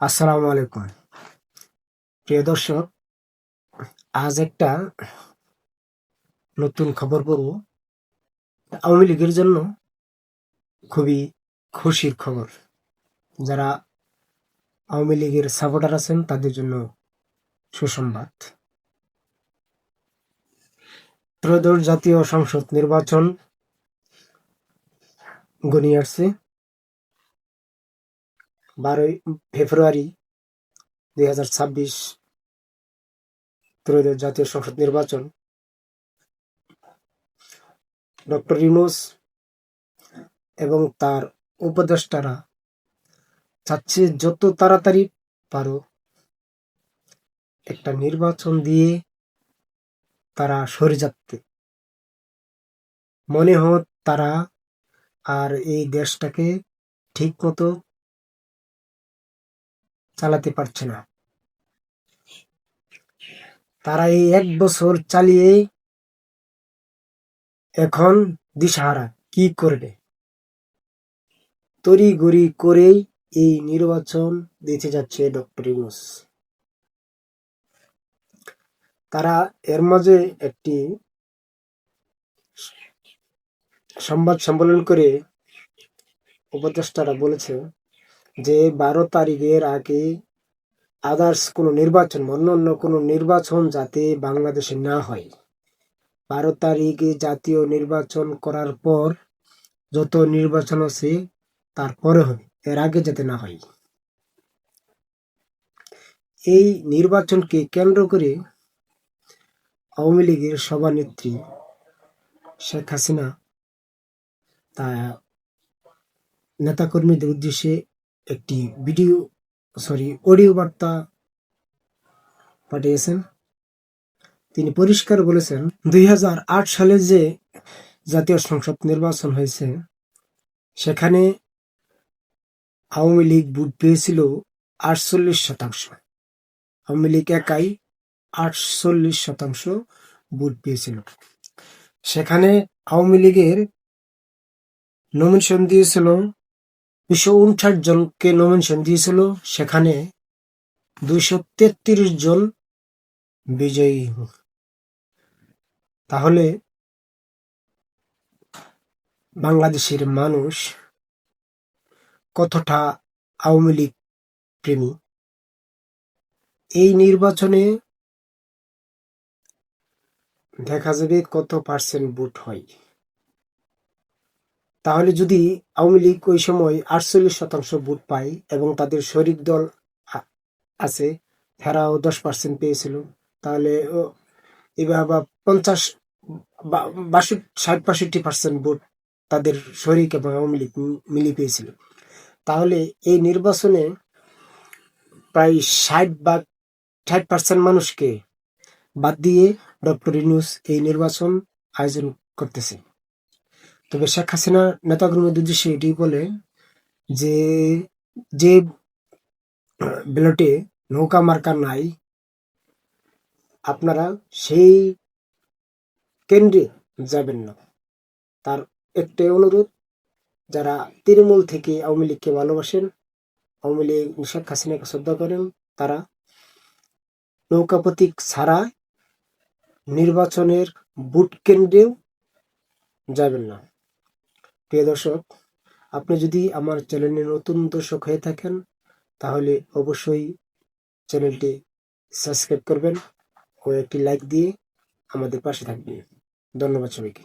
আসসালামু আলাইকুম। প্রিয় দর্শক, আজ একটা নতুন খবর পড়ব। আওয়ামী লীগের জন্য খুবই খুশির খবর। যারা আওয়ামী লীগের সাপোর্টার আছেন, তাদের জন্য সুসংবাদ। ত্রয়োদশ জাতীয় সংসদ নির্বাচন গনিয়ে আসছে। বারোই ফেব্রুয়ারি দুই হাজার ছাব্বিশ জাতীয় সংসদ নির্বাচন। ডক্টর ইউনুস এবং তার উপদেষ্টারা চাচ্ছে যত তাড়াতাড়ি পারো একটা নির্বাচন দিয়ে তারা সরে যাচ্ছে মনে হত তারা আর এই দেশটাকে ঠিক মতো চালাতে পারছে না। তারা এই এক বছর চালিয়ে এখন দিশাহারা। কি করবে? তড়ি গড়ি করেই এই নির্বাচন দিতে যাচ্ছে ডক্টর ইউনুস। তারা এর মাঝে একটি সংবাদ সম্মেলন করে উপদেষ্টারা বলেছে যে বারো তারিখের আগে আদার্স কোনো নির্বাচন অন্য অন্য কোনো নির্বাচন যাতে বাংলাদেশে না হয়। বারো তারিখে জাতীয় নির্বাচন করার পর যত নির্বাচন আছে তারপরে হবে, এর আগে যাতে না হয়। এই নির্বাচনকে কেন্দ্র করে আওয়ামী লীগের সভানেত্রী শেখ হাসিনা তা নেতাকর্মীদের উদ্দেশ্যে একটি ভিডিও সরি অডিও বার্তা পাঠিয়েছেন। তিনি পরিষ্কার বলেছেন, দুই হাজার আট সালে যে জাতীয় সংসদ নির্বাচন হয়েছে, সেখানে আওয়ামী লীগ ভোট পেয়েছিল আটচল্লিশ শতাংশ। আওয়ামী লীগ একাই আটচল্লিশ শতাংশ ভোট পেয়েছিল। সেখানে আওয়ামী লীগের নমিনেশন দিয়েছিল দুশো উনষাট জনকে নমিনেশন দিয়েছিল। সেখানে দুইশো তেত্রিশ জন বিজয়ী। তাহলে বাংলাদেশের মানুষ কতটা আওয়ামী লীগ প্রেমী? এই নির্বাচনে দেখা যাবে কত পার্সেন্ট ভোট হয়। তাহলে যদি আওয়ামী লীগ ওই সময় আটচল্লিশ শতাংশ ভোট পায় এবং তাদের শরিক দল আছে, তারাও দশ পার্সেন্ট পেয়েছিল, তাহলে এবার বা পঞ্চাশ বাষট্টি, ষাট, বাষট্টি পার্সেন্ট ভোট তাদের শরিক এবং আওয়ামী লীগ মিলিয়ে পেয়েছিল। তাহলে এই নির্বাচনে প্রায় ষাট বা, ষাট পার্সেন্ট মানুষকে বাদ দিয়ে ডক্টর ইনুস এই নির্বাচন আয়োজন করতেছে। তবে শেখ হাসিনা নেতাকর্মীদের উদ্দেশ্যে এটি বলে যে যে ব্যালটে নৌকা মার্কা নাই, আপনারা সেই কেন্দ্রে যাবেন না। তার একটাই অনুরোধ, যারা তৃণমূল থেকে আওয়ামী লীগকে ভালোবাসেন, আওয়ামী লীগ শেখ হাসিনাকে শ্রদ্ধা করেন, তারা নৌকা প্রতীক ছাড়া নির্বাচনের বুট কেন্দ্রেও যাবেন না। প্রিয় দর্শক, আপনি যদি আমার চ্যানেলে নতুন দর্শক হয়ে থাকেন, তাহলে অবশ্যই চ্যানেলটি সাবস্ক্রাইব করবেন ও একটি লাইক দিয়ে আমাদের পাশে থাকবেন। ধন্যবাদ সবাইকে।